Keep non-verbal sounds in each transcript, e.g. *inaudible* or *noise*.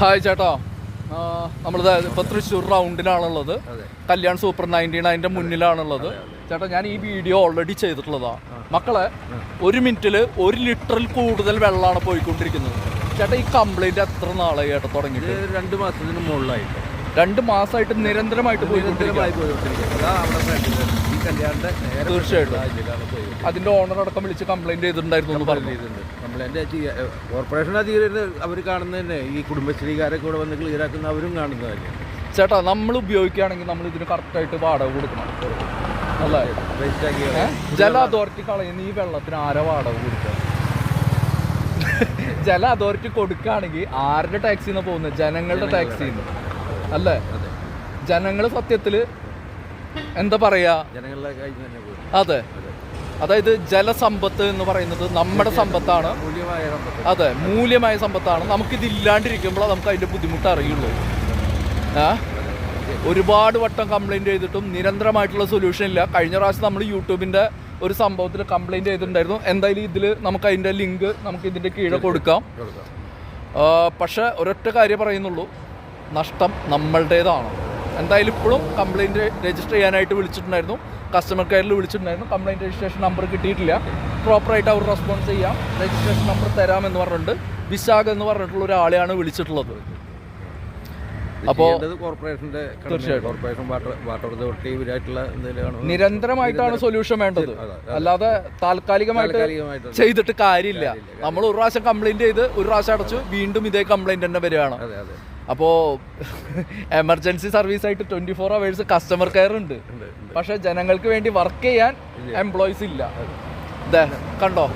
Hi ചേട്ടാ. നമ്മളിത് ഇപ്പൊ തൃശ്ശൂർ റൗണ്ടിലാണുള്ളത്. കല്യാൺ സൂപ്പർ നയന്റി നയന്റെ മുന്നിലാണുള്ളത് ചേട്ടാ ഞാൻ ഈ വീഡിയോ ഓൾറെഡി ചെയ്തിട്ടുള്ളതാ. മക്കളെ ഒരു മിനിറ്റിൽ ഒരു ലിറ്ററിൽ കൂടുതൽ വെള്ളമാണ് പോയിക്കൊണ്ടിരിക്കുന്നത്. ചേട്ടാ ഈ കംപ്ലൈന്റ് എത്ര നാളായി ചേട്ടാ തുടങ്ങിയിട്ട്? രണ്ട് മാസത്തിന് മുകളിലായിട്ട്. രണ്ട് മാസമായിട്ട് നിരന്തരമായിട്ട് പോയിക്കൊണ്ടിരിക്കുക നിരന്തരമായി പോയിക്കൊണ്ടിരിക്കുന്നത് അതാ അവിടെ ഫ്രണ്ടിൽ. ഈ കല്യാണിന്റെ നേരെ തീർച്ചയായിട്ടും. അതിന്റെ ഓണർ അടക്കം വിളിച്ച് കംപ്ലൈന്റ് ചെയ്തിട്ടുണ്ടായിരുന്നു എന്ന് പറഞ്ഞു. ചെയ്തിട്ടുണ്ട്. കംപ്ലൈന്റ് കോർപ്പറേഷൻ അധികൃതർ അവർ കാണുന്ന തന്നെ ഈ കുടുംബശ്രീകാരെ കൂടെ വന്ന് ക്ലിയർ ആക്കുന്ന അവരും കാണുന്നത് തന്നെയാണ്. ചേട്ടാ നമ്മൾ ഉപയോഗിക്കുകയാണെങ്കിൽ നമ്മൾ ഇതിന് കറക്റ്റായിട്ട് വാടക കൊടുക്കണം. അല്ലേ? ജല അതോറിറ്റി കളയുന്ന ഈ വെള്ളത്തിന് ആരാ വാടക കൊടുക്കുക? *laughs* ജല അതോറിറ്റി കൊടുക്കുകയാണെങ്കിൽ ആരുടെ ടാക്സിന്ന് പോകുന്നത് ജനങ്ങളുടെ ടാക്സിന്ന് അല്ലേ? ജനങ്ങൾ സത്യത്തിൽ എന്താ പറയാ? അതെ. അതായത് ജലസമ്പത്ത് എന്ന് പറയുന്നത് നമ്മുടെ സമ്പത്താണ്. അതെ മൂല്യമായ സമ്പത്താണ്. നമുക്കിത് ഇല്ലാണ്ടിരിക്കുമ്പോൾ നമുക്ക് അതിന്റെ ബുദ്ധിമുട്ട് അറിയുള്ളൂ. ആ? ഒരുപാട് വട്ടം കംപ്ലൈന്റ് ചെയ്തിട്ടും നിരന്തരമായിട്ടുള്ള സൊല്യൂഷൻ ഇല്ല. കഴിഞ്ഞ പ്രാവശ്യം നമ്മൾ യൂട്യൂബിന്റെ ഒരു സംഭവത്തിൽ കംപ്ലൈന്റ് ചെയ്തിട്ടുണ്ടായിരുന്നു. എന്തായാലും ഇതിൽ നമുക്ക് അതിന്റെ ലിങ്ക് നമുക്ക് ഇതിന്റെ കീഴെ കൊടുക്കാം. പക്ഷേ ഒരൊറ്റ കാര്യം പറയുന്നുള്ളൂ. നഷ്ടം നമ്മളുടേതാണ്. എന്തായാലും ഇപ്പോഴും കംപ്ലൈന്റ് രജിസ്റ്റർ ചെയ്യാനായിട്ട് വിളിച്ചിട്ടുണ്ടായിരുന്നു. കസ്റ്റമർ കെയറിൽ വിളിച്ചിട്ടുണ്ടായിരുന്നു. കംപ്ലൈന്റ് രജിസ്ട്രേഷൻ നമ്പർ കിട്ടിയിട്ടില്ല. പ്രോപ്പറായിട്ട് അവർ റെസ്പോൺസ് ചെയ്യാം. രജിസ്ട്രേഷൻ നമ്പർ തരാമെന്ന് പറഞ്ഞിട്ടുണ്ട്. വിശാഖ് എന്ന് പറഞ്ഞിട്ടുള്ള ഒരാളെയാണ് വിളിച്ചിട്ടുള്ളത്. അപ്പോൾ കോർപ്പറേഷന്റെ. കോർപ്പറേഷൻ വാട്ടർ അതോറിറ്റി ഇവരായിട്ടുള്ള നിരന്തരമായിട്ടാണ് സൊല്യൂഷൻ വേണ്ടത്. അല്ലാതെ താൽക്കാലികമായിട്ട് ചെയ്തിട്ട് കാര്യമില്ല. നമ്മൾ ഒരു പ്രാവശ്യം കംപ്ലൈന്റ് ചെയ്ത് ഒരു പ്രാവശ്യം അടച്ചു വീണ്ടും ഇതേ കംപ്ലൈന്റ് തന്നെ വരികയാണ്. അപ്പോൾ എമർജൻസി സർവീസ് ആയിട്ട് twenty four hours customer care ഉണ്ട്. പക്ഷെ ജനങ്ങൾക്ക് വേണ്ടി വർക്ക് ചെയ്യാൻ എംപ്ലോയിസ് ഇല്ല. കണ്ടോ?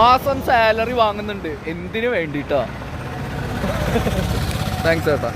മാസം സാലറി വാങ്ങുന്നുണ്ട്. എന്തിനു വേണ്ടിയിട്ടാ താങ്ക്സ് *laughs* ചേട്ടാ